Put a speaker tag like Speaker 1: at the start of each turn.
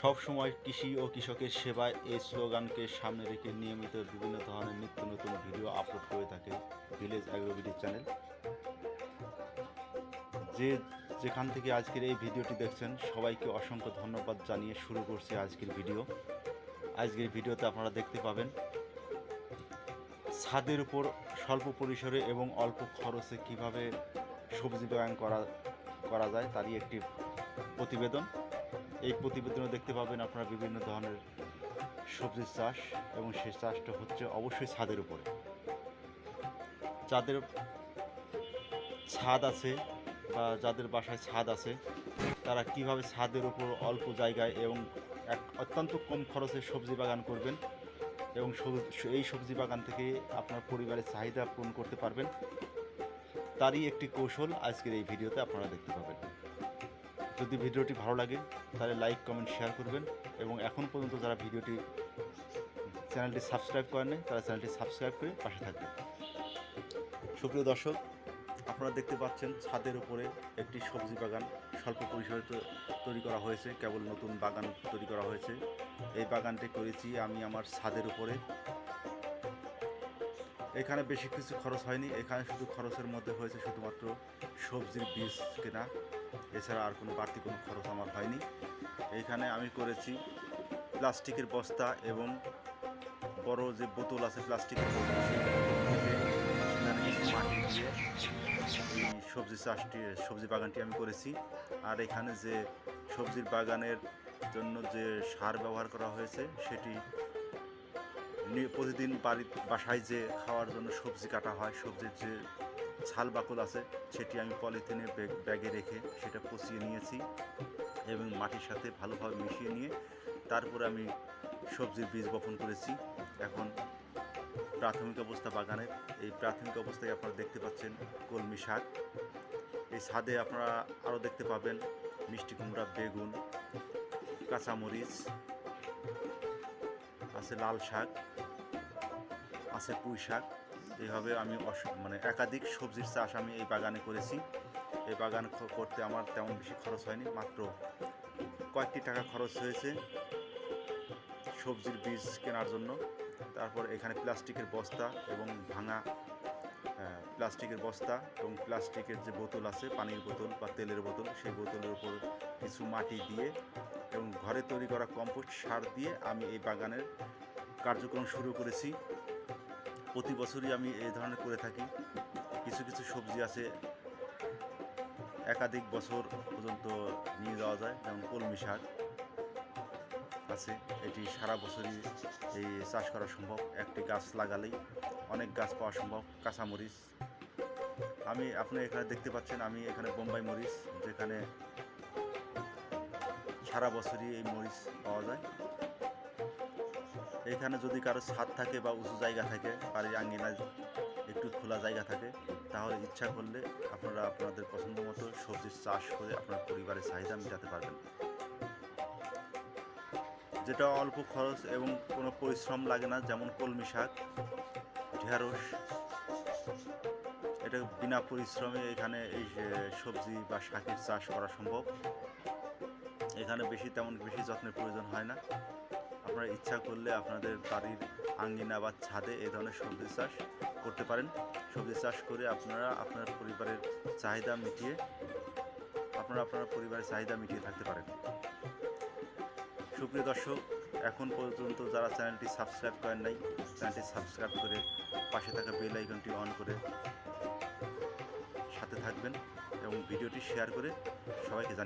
Speaker 1: সব সময় কৃষি ও কৃষকের সেবায় এই স্লোগানকে সামনে রেখে নিয়মিত বিভিন্ন ধরনের নিত্য নতুন ভিডিও আপলোড করে থাকে ভিলেজ অ্যাগ্রোভিডি চ্যানেল। যে যেখান থেকে আজকের এই ভিডিওটি দেখছেন, সবাইকে অসংখ্য ধন্যবাদ জানিয়ে শুরু করছি আজকের ভিডিও। আজকের ভিডিওতে আপনারা দেখতে পাবেন, ছাদের উপর স্বল্প পরিসরে এবং অল্প খরচে কীভাবে সবজি বাগান করা করা যায় তারই একটি প্রতিবেদন। এই প্রতিবেদনে দেখতে পাবেন আপনারা বিভিন্ন ধরনের সবজির চাষ এবং সেই চাষটা হচ্ছে অবশ্যই ছাদের উপরে। যাদের ছাদ আছে বা যাদের বাসায় ছাদ আছে, তারা কীভাবে ছাদের উপর অল্প জায়গায় এবং এক অত্যন্ত কম খরচে সবজি বাগান করবেন এবং এই সবজি বাগান থেকে আপনার পরিবারের চাহিদা পূরণ করতে পারবেন, তারই একটি কৌশল আজকের এই ভিডিওতে আপনারা দেখতে পাবেন। যদি ভিডিওটি ভালো লাগে, তাহলে লাইক কমেন্ট শেয়ার করবেন এবং এখন পর্যন্ত যারা ভিডিওটি চ্যানেলটি সাবস্ক্রাইব করেন তারা চ্যানেলটি সাবস্ক্রাইব করে পাশে থাকবেন। সুপ্রিয় দর্শক, আপনারা দেখতে পাচ্ছেন ছাদের উপরে একটি সবজি বাগান স্বল্প পরিসরে তৈরি করা হয়েছে, কেবল নতুন বাগান তৈরি করা হয়েছে। এই বাগানটি করেছি আমি আমার ছাদের উপরে। এখানে বেশি কিছু খরচ হয়নি। এখানে শুধু খরচের মধ্যে হয়েছে শুধুমাত্র সবজির বীজ কেনা। এছাড়া আর কোনো বাড়তি কোনো খরচ আমার হয়নি। এইখানে আমি করেছি প্লাস্টিকের বস্তা এবং বড় যে বোতল আছে প্লাস্টিকের বোতল মাটি দিয়ে সবজি চাষটি, সবজি বাগানটি আমি করেছি। আর এখানে যে সবজির বাগানের জন্য যে সার ব্যবহার করা হয়েছে, সেটি প্রতিদিন বাড়ি বাসায় যে খাওয়ার জন্য সবজি কাটা হয়, সবজির যে ছাল বাকল আছে, সেটি আমি পলিথিনে ব্যাগ- ব্যাগে রেখে সেটা পচিয়ে নিয়েছি এবং মাটির সাথে ভালোভাবে মিশিয়ে নিয়ে তারপরে আমি সবজির বীজ বপন করেছি। এখন প্রাথমিক অবস্থা বাগানের। এই প্রাথমিক অবস্থায় আপনারা দেখতে পাচ্ছেন কলমি শাক। এই ছাদে আপনারা আরও দেখতে পাবেন মিষ্টি কুমড়া, বেগুন, কাঁচামরিচ, আছে লাল শাক। আছে পুঁই শাক। এইভাবে আমি মানে একাধিক সবজির চাষ আমি এই বাগানে করেছি। এই বাগান করতে আমার তেমন বেশি খরচ হয়নি, মাত্র কয়েকটি টাকা খরচ হয়েছে সবজির বীজ কেনার জন্য। তারপর এখানে প্লাস্টিকের বস্তা এবং ভাঙা প্লাস্টিকের বস্তা এবং প্লাস্টিকের যে বোতল আছে, পানির বোতল বা তেলের বোতল, সেই বোতলের উপর কিছু মাটি দিয়ে এবং ঘরে তৈরি করা কম্পোস্ট সার দিয়ে আমি এই বাগানের কার্যক্রম শুরু করেছি। প্রতি বছরই আমি এই ধরনের করে থাকি। কিছু কিছু সবজি আছে, একাধিক বছর পর্যন্ত নিয়ে যাওয়া যায়, যেমন কলমি শাক আছে। এটি সারা বছরই এই চাষ করা সম্ভব। একটি গাছ লাগালেই অনেক গাছ পাওয়া সম্ভব, কাঁচামরিচ। আমি, আপনি এখানে দেখতে পাচ্ছেন, আমি এখানে বোম্বাই মরিচ, যেখানে সারা বছরই এই মরিচ পাওয়া যায়। এখানে যদি কারও ছাদ থাকে বা উঁচু জায়গা থাকে, বাড়ির আঙ্গিনায় একটু খোলা জায়গা থাকে, তাহলে ইচ্ছা করলে আপনারা আপনাদের পছন্দ মতো সবজির চাষ করে আপনার পরিবারের চাহিদা মেটাতে পারবেন। যেটা অল্প খরচ এবং কোনো পরিশ্রম লাগে না, যেমন কলমি শাক, ঢেঁড়স, এটা বিনা পরিশ্রমে এখানে এই সবজি বা শাকের চাষ করা সম্ভব। এখানে বেশি তেমন বেশি যত্নের প্রয়োজন হয় না। আপনারা ইচ্ছা করলে আপনাদের বাড়ির আঙ্গিনা বা ছাদে এই ধরনের সবজি চাষ করতে পারেন। সবজি চাষ করে আপনারা আপনার পরিবারের চাহিদা মিটিয়ে আপনারা আপনার পরিবারের চাহিদা মিটিয়ে থাকতে পারেন। সুপ্রিয় দর্শক, এখন পর্যন্ত যারা চ্যানেলটি সাবস্ক্রাইব করেন নাই, চ্যানেলটি সাবস্ক্রাইব করে পাশে থাকা বেল আইকনটি অন করে সাথে থাকবেন এবং ভিডিওটি শেয়ার করে সবাইকে জানিয়ে